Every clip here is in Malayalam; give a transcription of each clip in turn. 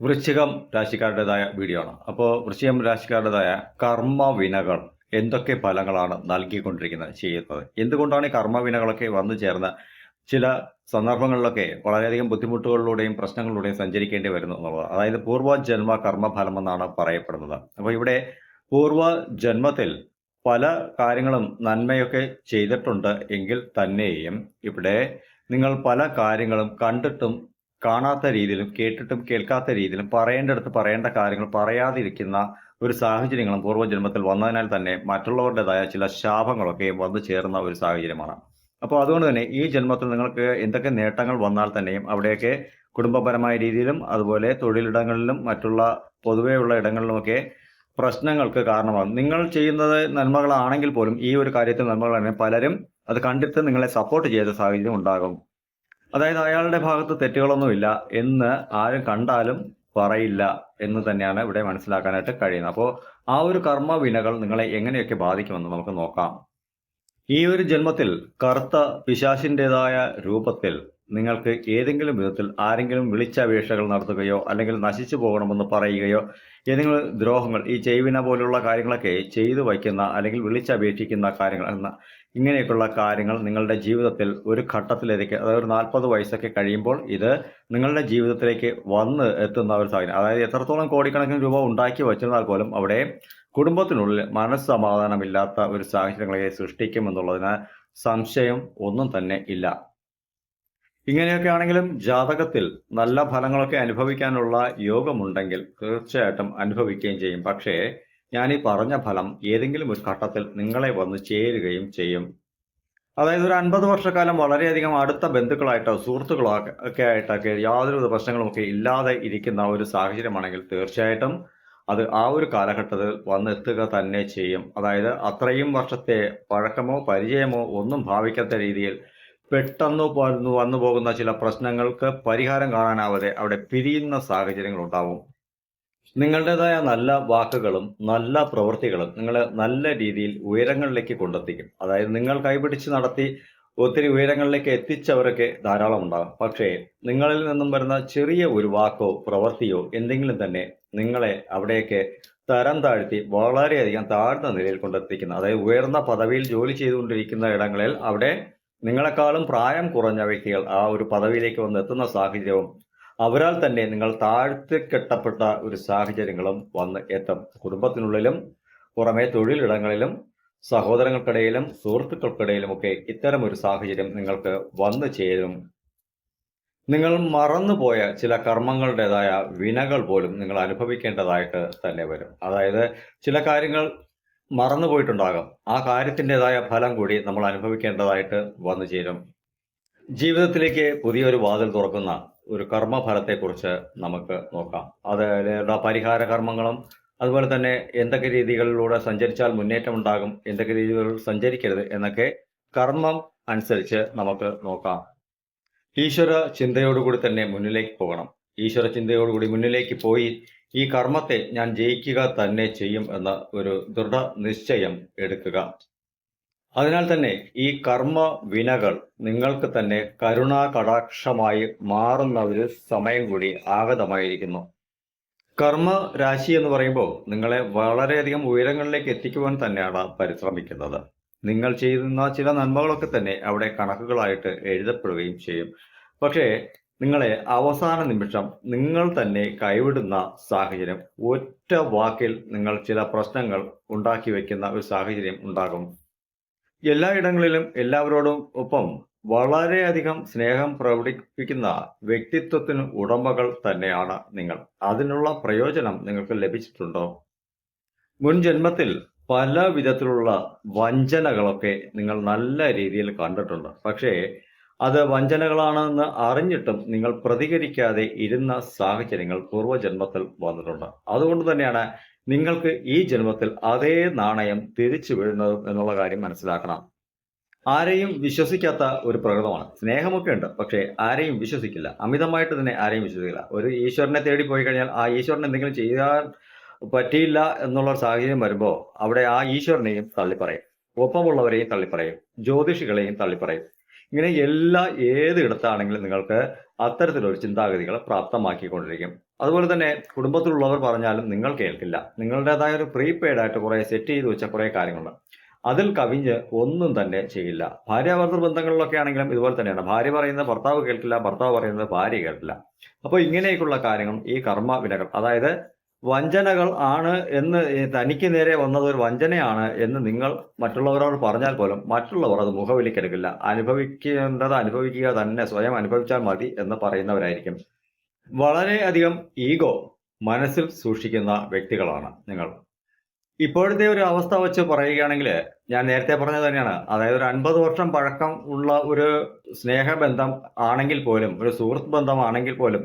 വൃശ്ചികം രാശിക്കാരുടേതായ വീഡിയോ ആണ്. അപ്പോൾ വൃശ്ചികം രാശിക്കാരുടേതായ കർമ്മവിനകൾ എന്തൊക്കെ ഫലങ്ങളാണ് നൽകിക്കൊണ്ടിരിക്കുന്നത് ചെയ്യുന്നത്? എന്തുകൊണ്ടാണ് ഈ കർമ്മവിനകളൊക്കെ വന്നു ചേർന്ന ചില സന്ദർഭങ്ങളിലൊക്കെ വളരെയധികം ബുദ്ധിമുട്ടുകളിലൂടെയും പ്രശ്നങ്ങളിലൂടെയും സഞ്ചരിക്കേണ്ടി വരുന്നു എന്നുള്ളത്? അതായത് പൂർവജന്മ കർമ്മഫലം എന്നാണ് പറയപ്പെടുന്നത്. അപ്പോൾ ഇവിടെ പൂർവ ജന്മത്തിൽ പല കാര്യങ്ങളും നന്മയൊക്കെ ചെയ്തിട്ടുണ്ട് എങ്കിൽ തന്നെയും ഇവിടെ നിങ്ങൾ പല കാര്യങ്ങളും കണ്ടിട്ടും കാണാത്ത രീതിയിലും കേട്ടിട്ടും കേൾക്കാത്ത രീതിയിലും പറയേണ്ടടുത്ത് പറയേണ്ട കാര്യങ്ങൾ പറയാതിരിക്കുന്ന ഒരു സാഹചര്യങ്ങളും പൂർവജന്മത്തിൽ വന്നതിനാൽ തന്നെ മറ്റുള്ളവരുടേതായ ചില ശാപങ്ങളൊക്കെ വന്നു ചേർന്ന ഒരു സാഹചര്യമാണ്. അപ്പോൾ അതുകൊണ്ട് തന്നെ ഈ ജന്മത്തിൽ നിങ്ങൾക്ക് എന്തൊക്കെ നേട്ടങ്ങൾ വന്നാൽ തന്നെയും അവിടെയൊക്കെ കുടുംബപരമായ രീതിയിലും അതുപോലെ തൊഴിലിടങ്ങളിലും മറ്റുള്ള പൊതുവെയുള്ള ഇടങ്ങളിലുമൊക്കെ പ്രശ്നങ്ങൾക്ക് കാരണമാകും. നിങ്ങൾ ചെയ്യുന്നത് നന്മകളാണെങ്കിൽ പോലും ഈ ഒരു കാര്യത്തിൽ നന്മകളാണ് പലരും അത് കണ്ടിട്ട് നിങ്ങളെ സപ്പോർട്ട് ചെയ്ത സാഹചര്യം ഉണ്ടാകും. അതായത് അയാളുടെ ഭാഗത്ത് തെറ്റുകളൊന്നുമില്ല എന്ന് ആരും കണ്ടാലും പറയില്ല എന്ന് തന്നെയാണ് ഇവിടെ മനസ്സിലാക്കാനായിട്ട് കഴിയുന്നത്. അപ്പോൾ ആ ഒരു കർമ്മ വിനകൾ നിങ്ങളെ എങ്ങനെയൊക്കെ ബാധിക്കുമെന്ന് നമുക്ക് നോക്കാം. ഈ ഒരു ജന്മത്തിൽ കറുത്ത പിശാശിന്റെതായ രൂപത്തിൽ നിങ്ങൾക്ക് ഏതെങ്കിലും വിധത്തിൽ ആരെങ്കിലും വിളിച്ചപേക്ഷകൾ നടത്തുകയോ അല്ലെങ്കിൽ നശിച്ചു പോകണമെന്ന് പറയുകയോ ഏതെങ്കിലും ദ്രോഹങ്ങൾ ഈ ചെയ്വിന പോലുള്ള കാര്യങ്ങളൊക്കെ ചെയ്തു വയ്ക്കുന്ന അല്ലെങ്കിൽ വിളിച്ചപേക്ഷിക്കുന്ന കാര്യങ്ങൾ എന്ന ഇങ്ങനെയൊക്കെയുള്ള കാര്യങ്ങൾ നിങ്ങളുടെ ജീവിതത്തിൽ ഒരു ഘട്ടത്തിലേക്ക് അതായത് ഒരു നാൽപ്പത് വയസ്സൊക്കെ കഴിയുമ്പോൾ ഇത് നിങ്ങളുടെ ജീവിതത്തിലേക്ക് വന്ന് എത്തുന്ന ഒരു സാഹചര്യം. അതായത് എത്രത്തോളം കോടിക്കണക്കിന് രൂപ ഉണ്ടാക്കി വച്ചിരുന്നാൽ പോലും അവിടെ കുടുംബത്തിനുള്ളിൽ മനസ്സമാധാനമില്ലാത്ത ഒരു സാഹചര്യങ്ങളെ സൃഷ്ടിക്കുമെന്നുള്ളതിന് സംശയം ഒന്നും തന്നെ ഇല്ല. ഇങ്ങനെയൊക്കെ ആണെങ്കിലും ജാതകത്തിൽ നല്ല ഫലങ്ങളൊക്കെ അനുഭവിക്കാനുള്ള യോഗമുണ്ടെങ്കിൽ തീർച്ചയായിട്ടും അനുഭവിക്കുകയും ചെയ്യും. പക്ഷേ ഞാൻ ഈ പറഞ്ഞ ഫലം ഏതെങ്കിലും ഒരു ഘട്ടത്തിൽ നിങ്ങളെ വന്ന് ചേരുകയും ചെയ്യും. അതായത് ഒരു അൻപത് വർഷക്കാലം വളരെയധികം അടുത്ത ബന്ധുക്കളായിട്ടോ സുഹൃത്തുക്കളോ ഒക്കെ ആയിട്ടൊക്കെ യാതൊരുവിധ പ്രശ്നങ്ങളുമൊക്കെ ഇല്ലാതെ ഇരിക്കുന്ന ഒരു സാഹചര്യമാണെങ്കിൽ തീർച്ചയായിട്ടും അത് ആ ഒരു കാലഘട്ടത്തിൽ വന്നെത്തുക തന്നെ ചെയ്യും. അതായത് അത്രയും വർഷത്തെ പഴക്കമോ പരിചയമോ ഒന്നും ഭാവിക്കാത്ത രീതിയിൽ പെട്ടെന്ന് വന്നു പോകുന്ന ചില പ്രശ്നങ്ങൾക്ക് പരിഹാരം കാണാനാവാതെ അവിടെ പിരിയുന്ന സാഹചര്യങ്ങൾ ഉണ്ടാവും. നിങ്ങളുടേതായ നല്ല വാക്കുകളും നല്ല പ്രവൃത്തികളും നിങ്ങളെ നല്ല രീതിയിൽ ഉയരങ്ങളിലേക്ക് കൊണ്ടെത്തിക്കും. അതായത് നിങ്ങൾ കൈപിടിച്ച് നടത്തി ഒത്തിരി ഉയരങ്ങളിലേക്ക് എത്തിച്ചവരൊക്കെ ധാരാളം ഉണ്ടാകും. പക്ഷേ നിങ്ങളിൽ നിന്നും വരുന്ന ചെറിയ ഒരു വാക്കോ പ്രവൃത്തിയോ എന്തെങ്കിലും തന്നെ നിങ്ങളെ അവിടേക്ക് തരം താഴ്ത്തി വളരെയധികം താഴ്ന്ന നിലയിൽ കൊണ്ടെത്തിക്കുന്ന. അതായത് ഉയർന്ന പദവിയിൽ ജോലി ചെയ്തുകൊണ്ടിരിക്കുന്ന ഇടങ്ങളിൽ അവിടെ നിങ്ങളെക്കാളും പ്രായം കുറഞ്ഞ വ്യക്തികൾ ആ ഒരു പദവിയിലേക്ക് വന്ന് എത്തുന്ന സാഹചര്യവും അവരാൽ തന്നെ നിങ്ങൾ താഴ്ത്തിക്കെട്ടപ്പെട്ട ഒരു സാഹചര്യങ്ങളും വന്ന് എത്തും. കുടുംബത്തിനുള്ളിലും പുറമെ തൊഴിലിടങ്ങളിലും സഹോദരങ്ങൾക്കിടയിലും സുഹൃത്തുക്കൾക്കിടയിലുമൊക്കെ ഇത്തരം ഒരു സാഹചര്യം നിങ്ങൾക്ക് വന്നു ചേരും. നിങ്ങൾ മറന്നുപോയ ചില കർമ്മങ്ങളുടേതായ വിനകൾ പോലും നിങ്ങൾ അനുഭവിക്കേണ്ടതായിട്ട് തന്നെ വരും. അതായത് ചില കാര്യങ്ങൾ മറന്നുപോയിട്ടുണ്ടാകാം ആ കാര്യത്തിന്റെതായ ഫലം കൂടി നമ്മൾ അനുഭവിക്കേണ്ടതായിട്ട് വന്നു ചേരും. ജീവിതത്തിലേക്ക് പുതിയൊരു വാതിൽ തുറക്കുന്ന ഒരു കർമ്മഫലത്തെക്കുറിച്ച് നമുക്ക് നോക്കാം. അതിലുള്ള പരിഹാര കർമ്മങ്ങളും അതുപോലെ തന്നെ എന്തൊക്കെ രീതികളിലൂടെ സഞ്ചരിച്ചാൽ മുന്നേറ്റം ഉണ്ടാകും എന്തൊക്കെ രീതികളിൽ സഞ്ചരിക്കരുത് എന്നൊക്കെ കർമ്മം അനുസരിച്ച് നമുക്ക് നോക്കാം. ഈശ്വര ചിന്തയോടുകൂടി തന്നെ മുന്നിലേക്ക് പോകണം. ഈശ്വര ചിന്തയോടുകൂടി മുന്നിലേക്ക് പോയി ഈ കർമ്മത്തെ ഞാൻ ജയിക്കുക തന്നെ ചെയ്യും എന്ന ഒരു ദൃഢ നിശ്ചയം എടുക്കുക. അതിനാൽ തന്നെ ഈ കർമ്മ വിനകൾ നിങ്ങൾക്ക് തന്നെ കരുണാ കടാക്ഷമായി മാറുന്ന ഒരു സമയം കൂടി ആഗതമായിരിക്കുന്നു. കർമ്മ രാശി എന്ന് പറയുമ്പോൾ നിങ്ങളെ വളരെയധികം ഉയരങ്ങളിലേക്ക് എത്തിക്കുവാൻ തന്നെയാണ് പരിശ്രമിക്കുന്നത്. നിങ്ങൾ ചെയ്യുന്ന ചില നന്മകളൊക്കെ തന്നെ അവിടെ കണക്കുകളായിട്ട് എഴുതപ്പെടുകയും ചെയ്യും. പക്ഷേ നിങ്ങളെ അവസാന നിമിഷം നിങ്ങൾ തന്നെ കൈവിടുന്ന സാഹചര്യം ഒറ്റ വാക്കിൽ നിങ്ങൾ ചില പ്രശ്നങ്ങൾ ഉണ്ടാക്കി വെക്കുന്ന ഒരു സാഹചര്യം ഉണ്ടാകും. എല്ലായിടങ്ങളിലും എല്ലാവരോടും ഒപ്പം വളരെയധികം സ്നേഹം പ്രകടിപ്പിക്കുന്ന വ്യക്തിത്വത്തിന് ഉടമകൾ തന്നെയാണ് നിങ്ങൾ. അതിനുള്ള പ്രയോജനം നിങ്ങൾക്ക് ലഭിച്ചിട്ടുണ്ടോ? മുൻ ജന്മത്തിൽ പല വിധത്തിലുള്ള വഞ്ചനകളൊക്കെ നിങ്ങൾ നല്ല രീതിയിൽ കണ്ടിട്ടുണ്ട്. പക്ഷേ അത് വഞ്ചനകളാണെന്ന് അറിഞ്ഞിട്ടും നിങ്ങൾ പ്രതികരിക്കാതെ ഇരുന്ന സാഹചര്യങ്ങൾ പൂർവജന്മത്തിൽ വന്നിട്ടുണ്ട്. അതുകൊണ്ട് തന്നെയാണ് നിങ്ങൾക്ക് ഈ ജന്മത്തിൽ അതേ നാണയം തിരിച്ചു വീഴുന്നത് എന്നുള്ള കാര്യം മനസ്സിലാക്കണം. ആരെയും വിശ്വസിക്കാത്ത ഒരു പ്രകൃതമാണ്. സ്നേഹമൊക്കെ ഉണ്ട് പക്ഷേ ആരെയും വിശ്വസിക്കില്ല. അമിതമായിട്ട് തന്നെ ആരെയും വിശ്വസിക്കില്ല. ഒരു ഈശ്വരനെ തേടി പോയി കഴിഞ്ഞാൽ ആ ഈശ്വരൻ എന്തെങ്കിലും ചെയ്യാൻ പറ്റിയില്ല എന്നുള്ള സാഹചര്യം വരുമ്പോൾ അവിടെ ആ ഈശ്വരനെയും തള്ളിപ്പറയും. ഒപ്പമുള്ളവരെയും തള്ളിപ്പറയും. ജ്യോതിഷികളെയും തള്ളിപ്പറയും. ഇങ്ങനെ എല്ലാ ഏത് ഇടത്താണെങ്കിലും നിങ്ങൾക്ക് അത്തരത്തിലൊരു ചിന്താഗതികളെ പ്രാപ്തമാക്കിക്കൊണ്ടിരിക്കും. അതുപോലെ തന്നെ കുടുംബത്തിലുള്ളവർ പറഞ്ഞാലും നിങ്ങൾ കേൾക്കില്ല. നിങ്ങളുടേതായ ഒരു പ്രീപെയ്ഡ് ആയിട്ട് കുറേ സെറ്റ് ചെയ്ത് വെച്ച കുറേ കാര്യങ്ങളുണ്ട്. അതിൽ കവിഞ്ഞ് ഒന്നും തന്നെ ചെയ്യില്ല. ഭാര്യാഭർത്തൃ ബന്ധങ്ങളിലൊക്കെ ആണെങ്കിലും ഇതുപോലെ തന്നെയാണ്. ഭാര്യ പറയുന്നത് ഭർത്താവ് കേൾക്കില്ല ഭർത്താവ് പറയുന്നത് ഭാര്യ കേൾക്കില്ല. അപ്പോൾ ഇങ്ങനെയൊക്കെയുള്ള കാര്യങ്ങൾ ഈ കർമ്മ വിനകൾ അതായത് വഞ്ചനകൾ ആണ് എന്ന് തനിക്ക് നേരെ വന്നത് ഒരു വഞ്ചനയാണ് എന്ന് നിങ്ങൾ മറ്റുള്ളവരോട് പറഞ്ഞാൽ പോലും മറ്റുള്ളവർ അത് മുഖവിലിക്കെടുക്കില്ല. അനുഭവിക്കേണ്ടത് അനുഭവിക്കുക തന്നെ സ്വയം അനുഭവിച്ചാൽ മതി എന്ന് പറയുന്നവരായിരിക്കും. വളരെയധികം ഈഗോ മനസ്സിൽ സൂക്ഷിക്കുന്ന വ്യക്തികളാണ് നിങ്ങൾ. ഇപ്പോഴത്തെ ഒരു അവസ്ഥ വെച്ച് പറയുകയാണെങ്കിൽ ഞാൻ നേരത്തെ പറഞ്ഞത് തന്നെയാണ്. അതായത് ഒരു അൻപത് വർഷം പഴക്കം ഉള്ള ഒരു സ്നേഹബന്ധം ആണെങ്കിൽ പോലും ഒരു സുഹൃത്ത് ബന്ധമാണെങ്കിൽ പോലും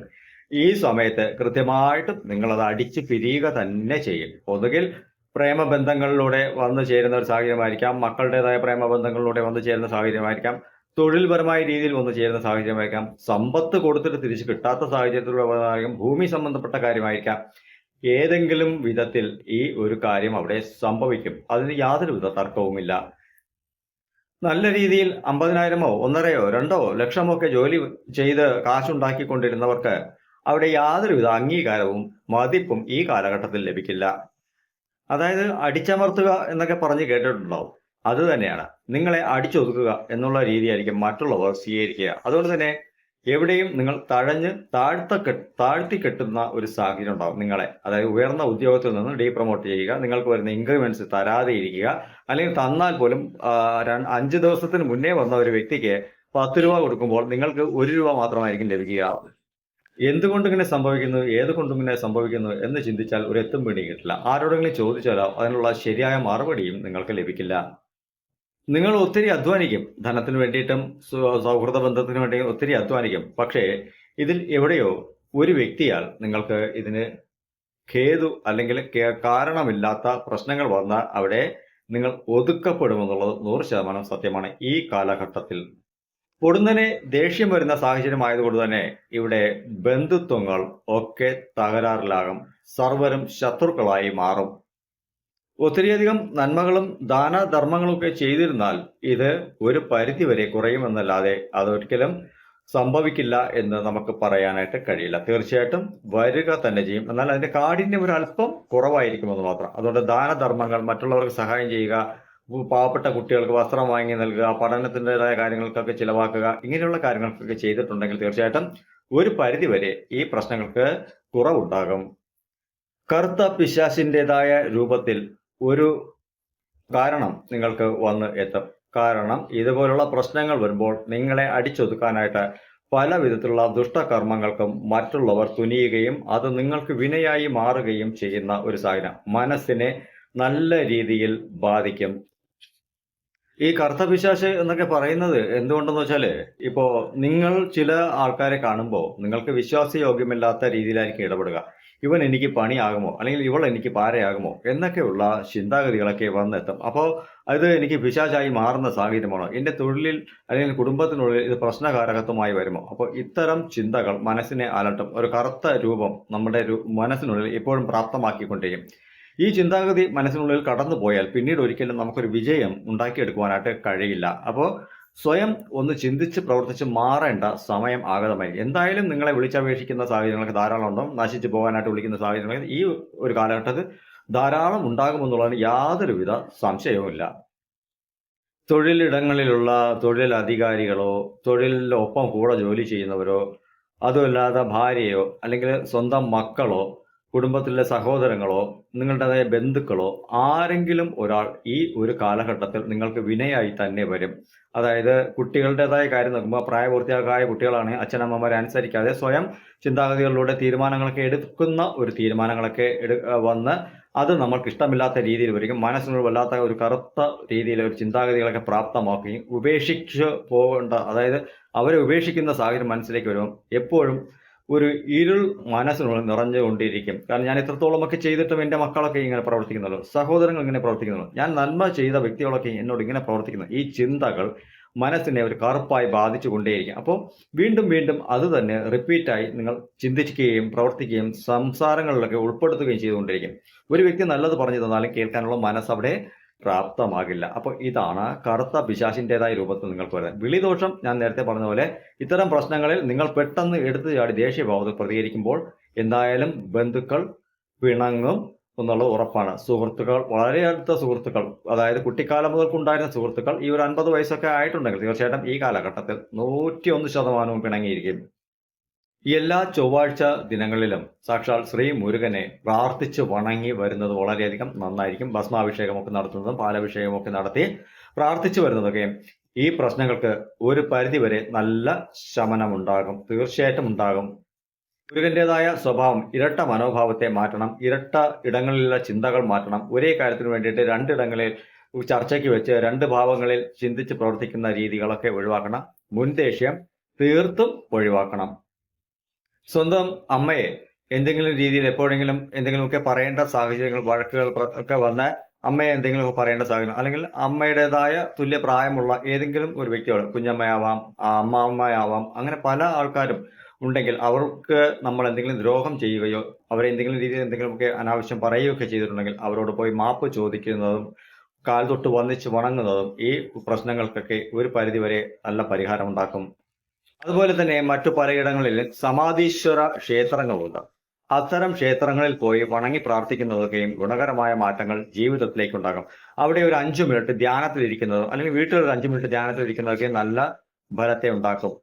ഈ സമയത്ത് കൃത്യമായിട്ട് നിങ്ങളത് അടിച്ച് പിരിയുക തന്നെ ചെയ്യും. ഒന്നുകിൽ പ്രേമബന്ധങ്ങളിലൂടെ വന്നു ചേരുന്ന ഒരു സാഹചര്യമായിരിക്കാം മക്കളുടേതായ പ്രേമബന്ധങ്ങളിലൂടെ വന്നു ചേരുന്ന സാഹചര്യമായിരിക്കാം തൊഴിൽപരമായ രീതിയിൽ വന്നു ചേരുന്ന സാഹചര്യമായിരിക്കാം സമ്പത്ത് കൊടുത്തിട്ട് തിരിച്ചു കിട്ടാത്ത സാഹചര്യത്തിലൂടെ വന്നതായിരിക്കും ഭൂമി സംബന്ധപ്പെട്ട കാര്യമായിരിക്കാം. ഏതെങ്കിലും വിധത്തിൽ ഈ ഒരു കാര്യം അവിടെ സംഭവിക്കും. അതിന് യാതൊരു വിധ തർക്കവുമില്ല. നല്ല രീതിയിൽ അമ്പതിനായിരമോ ഒന്നരയോ രണ്ടോ ലക്ഷമോ ഒക്കെ ജോലി ചെയ്ത് കാശുണ്ടാക്കിക്കൊണ്ടിരുന്നവർക്ക് അവിടെ യാതൊരുവിധ അംഗീകാരവും മതിപ്പും ഈ കാലഘട്ടത്തിൽ ലഭിക്കില്ല. അതായത് അടിച്ചമർത്തുക എന്നൊക്കെ പറഞ്ഞ് കേട്ടിട്ടുണ്ടാവും. അത് തന്നെയാണ്. നിങ്ങളെ അടിച്ചൊതുക്കുക എന്നുള്ള രീതിയായിരിക്കും മറ്റുള്ളവർ സ്വീകരിക്കുക. അതുകൊണ്ട് തന്നെ എവിടെയും നിങ്ങൾ തഴഞ്ഞ് താഴ്ത്ത താഴ്ത്തി കെട്ടുന്ന ഒരു സാഹചര്യം ഉണ്ടാവും നിങ്ങളെ. അതായത് ഉയർന്ന ഉദ്യോഗത്തിൽ നിന്ന് ഡീ പ്രൊമോട്ട് ചെയ്യുക നിങ്ങൾക്ക് വരുന്ന ഇൻക്രിമെന്റ്സ് തരാതെ ഇരിക്കുക അല്ലെങ്കിൽ തന്നാൽ പോലും അഞ്ച് ദിവസത്തിന് മുന്നേ വന്ന ഒരു വ്യക്തിക്ക് പത്ത് രൂപ കൊടുക്കുമ്പോൾ നിങ്ങൾക്ക് ഒരു രൂപ മാത്രമായിരിക്കും ലഭിക്കുക. എന്തുകൊണ്ട് ഇങ്ങനെ സംഭവിക്കുന്നു ഏതുകൊണ്ടും കൊണ്ട് ഇങ്ങനെ സംഭവിക്കുന്നു എന്ന് ചിന്തിച്ചാൽ ഒരു എത്തും പിടി കിട്ടില്ല. ആരോടെങ്കിലും ചോദിച്ചാലോ അതിനുള്ള ശരിയായ മറുപടിയും നിങ്ങൾക്ക് ലഭിക്കില്ല. നിങ്ങൾ ഒത്തിരി അധ്വാനിക്കും. ധനത്തിന് വേണ്ടിയിട്ടും സൗഹൃദ ബന്ധത്തിന് വേണ്ടിയും ഒത്തിരി അധ്വാനിക്കും. പക്ഷേ ഇതിൽ എവിടെയോ ഒരു വ്യക്തിയാൽ നിങ്ങൾക്ക് ഇതിന് ഖേതു അല്ലെങ്കിൽ കാരണമില്ലാത്ത പ്രശ്നങ്ങൾ വന്നാൽ അവിടെ നിങ്ങൾ ഒതുക്കപ്പെടുമെന്നുള്ളത് നൂറ് ശതമാനം സത്യമാണ് ഈ കാലഘട്ടത്തിൽ. പൊടുന്നനെ ദേഷ്യം വരുന്ന സാഹചര്യമായതുകൊണ്ട് തന്നെ ഇവിടെ ബന്ധുത്വങ്ങൾ ഒക്കെ തകരാറിലാകും. സർവരും ശത്രുക്കളായി മാറും. ഒത്തിരിയധികം നന്മകളും ദാനധർമ്മങ്ങളും ഒക്കെ ചെയ്തിരുന്നാൽ ഇത് ഒരു പരിധി വരെ കുറയുമെന്നല്ലാതെ അതൊരിക്കലും സംഭവിക്കില്ല എന്ന് നമുക്ക് പറയാനായിട്ട് കഴിയില്ല. തീർച്ചയായിട്ടും വരിക തന്നെ ചെയ്യും. എന്നാൽ അതിന്റെ കാഠിന്യം ഒരു അല്പം കുറവായിരിക്കുമെന്ന് മാത്രം. അതുകൊണ്ട് ദാനധർമ്മങ്ങൾ മറ്റുള്ളവർക്ക് സഹായം ചെയ്യുക പാവപ്പെട്ട കുട്ടികൾക്ക് വസ്ത്രം വാങ്ങി നൽകുക പഠനത്തിന്റെതായ കാര്യങ്ങൾക്കൊക്കെ ചിലവാക്കുക ഇങ്ങനെയുള്ള കാര്യങ്ങൾക്കൊക്കെ ചെയ്തിട്ടുണ്ടെങ്കിൽ തീർച്ചയായിട്ടും ഒരു പരിധിവരെ ഈ പ്രശ്നങ്ങൾക്ക് കുറവുണ്ടാകും. കറുത്ത പിശാസിന്റെതായ രൂപത്തിൽ ഒരു കാരണം നിങ്ങൾക്ക് വന്ന് എത്തും. കാരണം ഇതുപോലുള്ള പ്രശ്നങ്ങൾ വരുമ്പോൾ നിങ്ങളെ അടിച്ചൊതുക്കാനായിട്ട് പല വിധത്തിലുള്ള ദുഷ്ടകർമ്മങ്ങൾക്കും മറ്റുള്ളവർ തുനിയുകയും അത് നിങ്ങൾക്ക് വിനയായി മാറുകയും ചെയ്യുന്ന ഒരു സാഹചര്യം മനസ്സിനെ നല്ല രീതിയിൽ ബാധിക്കും. ഈ കറുത്ത പിശാശ് എന്നൊക്കെ പറയുന്നത് എന്തുകൊണ്ടെന്ന് വെച്ചാൽ ഇപ്പോ നിങ്ങൾ ചില ആൾക്കാരെ കാണുമ്പോൾ നിങ്ങൾക്ക് വിശ്വാസയോഗ്യമില്ലാത്ത രീതിയിലായിരിക്കും ഇടപെടുക. ഇവൻ എനിക്ക് പണിയാകുമോ? അല്ലെങ്കിൽ ഇവൾ എനിക്ക് പാരയാകുമോ എന്നൊക്കെയുള്ള ചിന്താഗതികളൊക്കെ വന്നെത്തും. അപ്പോൾ അത് എനിക്ക് പിശാചായി മാറുന്ന സാഹചര്യമാണോ? എന്റെ തൊഴിലിൽ അല്ലെങ്കിൽ കുടുംബത്തിനുള്ളിൽ ഇത് പ്രശ്നകാരകത്വമായി വരുമോ? അപ്പോൾ ഇത്തരം ചിന്തകൾ മനസ്സിനെ അലട്ടും. ഒരു കറുത്ത രൂപം നമ്മുടെ മനസ്സിനുള്ളിൽ എപ്പോഴും പ്രാപ്തമാക്കിക്കൊണ്ടിരിക്കും. ഈ ചിന്താഗതി മനസ്സിനുള്ളിൽ കടന്നു പോയാൽ പിന്നീട് ഒരിക്കലും നമുക്കൊരു വിജയം ഉണ്ടാക്കിയെടുക്കുവാനായിട്ട് കഴിയില്ല. അപ്പോൾ സ്വയം ഒന്ന് ചിന്തിച്ച് പ്രവർത്തിച്ച് മാറേണ്ട സമയം ആഗതമായി. എന്തായാലും നിങ്ങളെ വിളിച്ചപേക്ഷിക്കുന്ന സാഹചര്യങ്ങളൊക്കെ ധാരാളം ഉണ്ടാവും നശിച്ചു പോകാനായിട്ട് വിളിക്കുന്ന സാഹചര്യങ്ങൾ ഈ ഒരു കാലഘട്ടത്തിൽ ധാരാളം ഉണ്ടാകുമെന്നുള്ളതിന് യാതൊരുവിധ സംശയവുമില്ല. തൊഴിലിടങ്ങളിലുള്ള തൊഴിലധികാരികളോ ഒപ്പം കൂടെ ജോലി ചെയ്യുന്നവരോ അതുമല്ലാതെ ഭാര്യയോ അല്ലെങ്കിൽ സ്വന്തം മക്കളോ കുടുംബത്തിലെ സഹോദരങ്ങളോ നിങ്ങളുടേതായ ബന്ധുക്കളോ ആരെങ്കിലും ഒരാൾ ഈ ഒരു കാലഘട്ടത്തിൽ നിങ്ങൾക്ക് വിനയായി തന്നെ വരും. അതായത് കുട്ടികളുടേതായ കാര്യം നോക്കുമ്പോൾ പ്രായപൂർത്തിയാക്കായ കുട്ടികളാണ് അച്ഛനമ്മമാരെ അനുസരിക്കാതെ സ്വയം ചിന്താഗതികളിലൂടെ തീരുമാനങ്ങളൊക്കെ എടുക്കുന്ന ഒരു തീരുമാനങ്ങളൊക്കെ എടു വന്ന് അത് നമ്മൾക്ക് ഇഷ്ടമില്ലാത്ത രീതിയിൽ വരികയും മനസ്സിനോട് വല്ലാത്ത ഒരു കറുത്ത രീതിയിൽ ഒരു ചിന്താഗതികളൊക്കെ പ്രാപ്തമാക്കുകയും ഉപേക്ഷിച്ച് പോകേണ്ട അതായത് അവരെ ഉപേക്ഷിക്കുന്ന സാഹചര്യം മനസ്സിലേക്ക് വരുമ്പോൾ എപ്പോഴും ഒരു ഇരുൾ മനസ്സിനുള്ളിൽ നിറഞ്ഞുകൊണ്ടിരിക്കും. കാരണം ഞാൻ ഇത്രത്തോളമൊക്കെ ചെയ്തിട്ടും എന്റെ മക്കളൊക്കെ ഇങ്ങനെ പ്രവർത്തിക്കുന്നുള്ളൂ. സഹോദരങ്ങൾ ഇങ്ങനെ പ്രവർത്തിക്കുന്നുള്ളൂ. ഞാൻ നന്മ ചെയ്ത വ്യക്തികളൊക്കെ എന്നോട് ഇങ്ങനെ പ്രവർത്തിക്കുന്നു. ഈ ചിന്തകൾ മനസ്സിനെ ഒരു കറുപ്പായി ബാധിച്ചു കൊണ്ടേയിരിക്കും അപ്പോൾ വീണ്ടും വീണ്ടും അത് തന്നെ റിപ്പീറ്റായി നിങ്ങൾ ചിന്തിക്കുകയും പ്രവർത്തിക്കുകയും സംസാരങ്ങളിലൊക്കെ ഉൾപ്പെടുത്തുകയും ചെയ്തുകൊണ്ടിരിക്കും ഒരു വ്യക്തി നല്ലത് പറഞ്ഞു തന്നാലും കേൾക്കാനുള്ള മനസ്സ് അവിടെ പ്രാപ്തമാകില്ല. അപ്പോൾ ഇതാണ് കറുത്ത പിശാശിന്റെതായ രൂപത്തിൽ നിങ്ങൾക്ക് വരുന്നത് വിളിദോഷം ഞാൻ നേരത്തെ പറഞ്ഞ പോലെ ഇത്തരം പ്രശ്നങ്ങളിൽ നിങ്ങൾ പെട്ടെന്ന് എടുത്തു ചാടി ദേഷ്യഭാവത്തിൽ പ്രതികരിക്കുമ്പോൾ എന്തായാലും ബന്ധുക്കൾ പിണങ്ങും എന്നുള്ളത് ഉറപ്പാണ്. സുഹൃത്തുക്കൾ വളരെ അടുത്ത സുഹൃത്തുക്കൾ അതായത് കുട്ടിക്കാലം മുതൽക്കുണ്ടായിരുന്ന സുഹൃത്തുക്കൾ ഈ ഒരു അൻപത് വയസ്സൊക്കെ ആയിട്ടുണ്ടെങ്കിൽ തീർച്ചയായിട്ടും ഈ കാലഘട്ടത്തിൽ നൂറ്റി ഒന്ന് ശതമാനവും പിണങ്ങിയിരിക്കും. എല്ലാ ചൊവ്വാഴ്ച ദിനങ്ങളിലും സാക്ഷാൽ ശ്രീ മുരുകനെ പ്രാർത്ഥിച്ച് വണങ്ങി വരുന്നത് വളരെയധികം നന്നായിരിക്കും. ഭസ്മാഭിഷേകമൊക്കെ നടത്തുന്നതും പാലഭിഷേകമൊക്കെ നടത്തി പ്രാർത്ഥിച്ചു വരുന്നതൊക്കെ ഈ പ്രശ്നങ്ങൾക്ക് ഒരു പരിധിവരെ നല്ല ശമനമുണ്ടാകും. തീർച്ചയായിട്ടും ഉണ്ടാകും. മുരുകന്റേതായ സ്വഭാവം ഇരട്ട മനോഭാവത്തെ മാറ്റണം ഇരട്ട ഇടങ്ങളിലുള്ള ചിന്തകൾ മാറ്റണം. ഒരേ കാര്യത്തിന് വേണ്ടിയിട്ട് രണ്ടിടങ്ങളിൽ ചർച്ചയ്ക്ക് വെച്ച് രണ്ട് ഭാവങ്ങളിൽ ചിന്തിച്ച് പ്രവർത്തിക്കുന്ന രീതികളൊക്കെ ഒഴിവാക്കണം. മുൻദേഷ്യം തീർത്തും ഒഴിവാക്കണം. സ്വന്തം അമ്മയെ എന്തെങ്കിലും രീതിയിൽ എപ്പോഴെങ്കിലും എന്തെങ്കിലുമൊക്കെ പറയേണ്ട സാഹചര്യങ്ങൾ വഴക്കുകൾ ഒക്കെ വന്ന അമ്മയെ എന്തെങ്കിലുമൊക്കെ പറയേണ്ട സാഹചര്യം അല്ലെങ്കിൽ അമ്മയുടേതായ തുല്യ പ്രായമുള്ള ഏതെങ്കിലും ഒരു വ്യക്തിയോട് കുഞ്ഞമ്മയാവാം അമ്മാമ്മയാവാം അങ്ങനെ പല ആൾക്കാരും ഉണ്ടെങ്കിൽ അവർക്ക് നമ്മൾ എന്തെങ്കിലും ദ്രോഹം ചെയ്യുകയോ അവരെ എന്തെങ്കിലും രീതിയിൽ എന്തെങ്കിലുമൊക്കെ അനാവശ്യം പറയുകയൊക്കെ ചെയ്തിട്ടുണ്ടെങ്കിൽ അവരോട് പോയി മാപ്പ് ചോദിക്കുന്നതും കാൽ തൊട്ട് വന്നിച്ച് വണങ്ങുന്നതും ഈ പ്രശ്നങ്ങൾക്കൊക്കെ ഒരു പരിധിവരെ നല്ല പരിഹാരം ഉണ്ടാക്കും അതുപോലെ തന്നെ മറ്റു പലയിടങ്ങളിൽ സമാധീശ്വര ക്ഷേത്രങ്ങളുണ്ട്. അത്തരം ക്ഷേത്രങ്ങളിൽ പോയി വണങ്ങി പ്രാർത്ഥിക്കുന്നതൊക്കെയും ഗുണകരമായ മാറ്റങ്ങൾ ജീവിതത്തിലേക്ക് ഉണ്ടാകും അവിടെ ഒരു അഞ്ചു മിനിറ്റ് ധ്യാനത്തിലിരിക്കുന്നതും അല്ലെങ്കിൽ വീട്ടിൽ ഒരു അഞ്ചു മിനിറ്റ് ധ്യാനത്തിലിരിക്കുന്നതൊക്കെ നല്ല ഫലത്തെ ഉണ്ടാക്കും.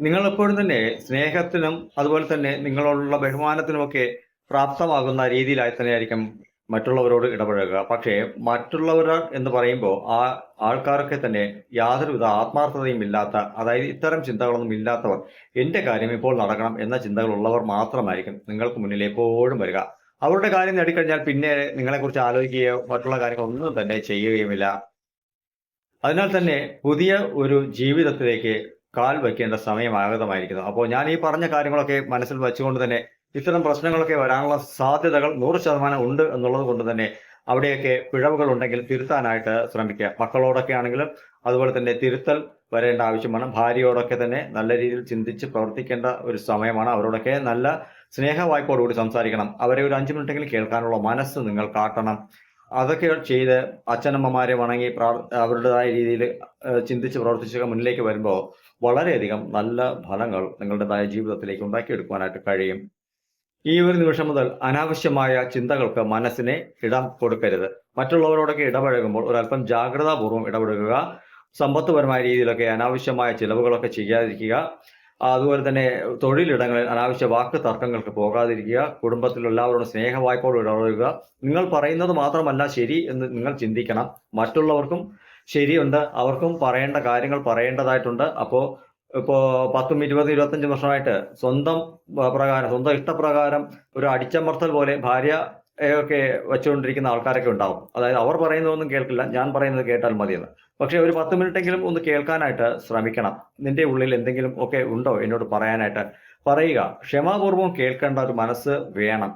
നിങ്ങൾ എപ്പോഴും തന്നെ സ്നേഹത്തിനും അതുപോലെ തന്നെ നിങ്ങളോടുള്ള ബഹുമാനത്തിനുമൊക്കെ പ്രാപ്തമാകുന്ന രീതിയിലായി തന്നെയായിരിക്കും മറ്റുള്ളവരോട് ഇടപഴകുക. പക്ഷേ മറ്റുള്ളവർ എന്ന് പറയുമ്പോൾ ആ ആൾക്കാരൊക്കെ തന്നെ യാതൊരുവിധ ആത്മാർത്ഥതയും ഇല്ലാത്ത അതായത് ഇത്തരം ചിന്തകളൊന്നും ഇല്ലാത്തവർ എന്റെ കാര്യം ഇപ്പോൾ നടക്കണം എന്ന ചിന്തകളുള്ളവർ മാത്രമായിരിക്കും നിങ്ങൾക്ക് മുന്നിൽ എപ്പോഴും വരിക. അവരുടെ കാര്യം നേടിക്കഴിഞ്ഞാൽ പിന്നെ നിങ്ങളെക്കുറിച്ച് ആലോചിക്കുകയോ മറ്റുള്ള കാര്യങ്ങളൊന്നും തന്നെ ചെയ്യുകയുമില്ല. അതിനാൽ തന്നെ പുതിയ ഒരു ജീവിതത്തിലേക്ക് കാൽ വയ്ക്കേണ്ട സമയം ആഗതമായിരിക്കുന്നു അപ്പോൾ ഞാൻ ഈ പറഞ്ഞ കാര്യങ്ങളൊക്കെ മനസ്സിൽ വെച്ചുകൊണ്ട് തന്നെ ഇത്തരം പ്രശ്നങ്ങളൊക്കെ വരാനുള്ള സാധ്യതകൾ നൂറ് ശതമാനം ഉണ്ട് എന്നുള്ളത് കൊണ്ട് തന്നെ അവിടെയൊക്കെ പിഴവുകൾ ഉണ്ടെങ്കിൽ തിരുത്താനായിട്ട് ശ്രമിക്കുക. മക്കളോടൊക്കെ ആണെങ്കിലും അതുപോലെ തന്നെ തിരുത്തൽ വരേണ്ട ആവശ്യമാണ്. ഭാര്യയോടൊക്കെ തന്നെ നല്ല രീതിയിൽ ചിന്തിച്ച് പ്രവർത്തിക്കേണ്ട ഒരു സമയമാണ്. അവരോടൊക്കെ നല്ല സ്നേഹവായ്പോടുകൂടി സംസാരിക്കണം. അവരെ ഒരു അഞ്ചു മിനിറ്റെങ്കിലും കേൾക്കാനുള്ള മനസ്സ് നിങ്ങൾ കാട്ടണം. അതൊക്കെ ചെയ്ത് അച്ഛനമ്മമാരെ വണങ്ങി അവരുടേതായ രീതിയിൽ ചിന്തിച്ച് പ്രവർത്തിച്ചൊക്കെ മുന്നിലേക്ക് വരുമ്പോൾ വളരെയധികം നല്ല ഫലങ്ങൾ നിങ്ങളുടേതായ ജീവിതത്തിലേക്ക് ഉണ്ടാക്കിയെടുക്കുവാനായിട്ട് കഴിയും. ഈ ഒരു നിമിഷം മുതൽ അനാവശ്യമായ ചിന്തകൾക്ക് മനസ്സിനെ ഇടം കൊടുക്കരുത്. മറ്റുള്ളവരോടൊക്കെ ഇടപഴകുമ്പോൾ ഒരല്പം ജാഗ്രതാപൂർവം ഇടപെടുക സമ്പത്തുപരമായ രീതിയിലൊക്കെ അനാവശ്യമായ ചിലവുകളൊക്കെ ചെയ്യാതിരിക്കുക അതുപോലെ തന്നെ തൊഴിലിടങ്ങളിൽ അനാവശ്യ വാക്ക് തർക്കങ്ങൾക്ക് പോകാതിരിക്കുക കുടുംബത്തിൽ എല്ലാവരോടും സ്നേഹവായ്പോട് ഇടപെടുക നിങ്ങൾ പറയുന്നത് മാത്രമല്ല ശരി എന്ന് നിങ്ങൾ ചിന്തിക്കണം. മറ്റുള്ളവർക്കും ശരിയുണ്ട് അവർക്കും പറയേണ്ട കാര്യങ്ങൾ പറയേണ്ടതായിട്ടുണ്ട്. അപ്പോൾ ഇപ്പോൾ പത്തും ഇരുപതും ഇരുപത്തഞ്ചും വർഷമായിട്ട് സ്വന്തം പ്രകാരം സ്വന്തം ഇഷ്ടപ്രകാരം ഒരു അടിച്ചമർത്തൽ പോലെ ഭാര്യ ഒക്കെ വെച്ചുകൊണ്ടിരിക്കുന്ന ആൾക്കാരൊക്കെ ഉണ്ടാവും. അതായത് അവർ പറയുന്നതൊന്നും കേൾക്കില്ല ഞാൻ പറയുന്നത് കേട്ടാൽ മതിയെന്ന്. പക്ഷെ ഒരു പത്ത് മിനിറ്റെങ്കിലും ഒന്ന് കേൾക്കാനായിട്ട് ശ്രമിക്കണം. നിന്റെ ഉള്ളിൽ എന്തെങ്കിലും ഒക്കെ ഉണ്ടോ എന്നോട് പറയാനായിട്ട് പറയുക. ക്ഷമാപൂർവം കേൾക്കേണ്ട ഒരു മനസ്സ് വേണം.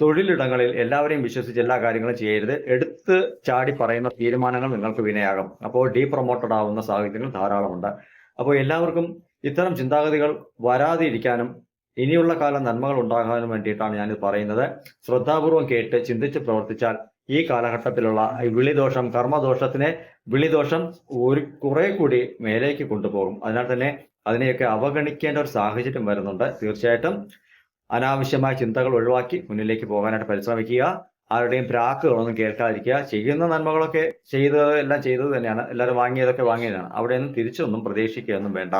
തൊഴിലിടങ്ങളിൽ എല്ലാവരെയും വിശ്വസിച്ച് എല്ലാ കാര്യങ്ങളും ചെയ്യരുത്. എടുത്ത് ചാടി പറയുന്ന തീരുമാനങ്ങൾ നിങ്ങൾക്ക് വിനയാകും. അപ്പോൾ ഡീ പ്രൊമോട്ടഡ് ആവുന്ന സാഹചര്യങ്ങൾ ധാരാളമുണ്ട്. അപ്പോൾ എല്ലാവർക്കും ഇത്തരം ചിന്താഗതികൾ വരാതിരിക്കാനും ഇനിയുള്ള കാലം നന്മകൾ ഉണ്ടാകാനും വേണ്ടിയിട്ടാണ് ഞാനിത് പറയുന്നത്. ശ്രദ്ധാപൂർവം കേട്ട് ചിന്തിച്ച് പ്രവർത്തിച്ചാൽ ഈ കാലഘട്ടത്തിലുള്ള വിളിദോഷം കർമ്മദോഷത്തിനെ വിളിദോഷം ഒരു കുറെ കൂടി മേലേക്ക് കൊണ്ടുപോകും. അതിനാൽ തന്നെ അതിനെയൊക്കെ അവഗണിക്കേണ്ട ഒരു സാഹചര്യം വരുന്നുണ്ട്. തീർച്ചയായിട്ടും അനാവശ്യമായ ചിന്തകൾ ഒഴിവാക്കി മുന്നിലേക്ക് പോകാനായിട്ട് പരിശ്രമിക്കുക. ആരുടെയും പ്രാക്കുകളൊന്നും കേൾക്കാതിരിക്കുക. ചെയ്യുന്ന നന്മകളൊക്കെ ചെയ്തത് എല്ലാം ചെയ്തത് തന്നെയാണ്. എല്ലാവരും വാങ്ങിയതൊക്കെ വാങ്ങിയതാണ്. അവിടെ നിന്ന് തിരിച്ചൊന്നും പ്രതീക്ഷിക്കുകയൊന്നും വേണ്ട.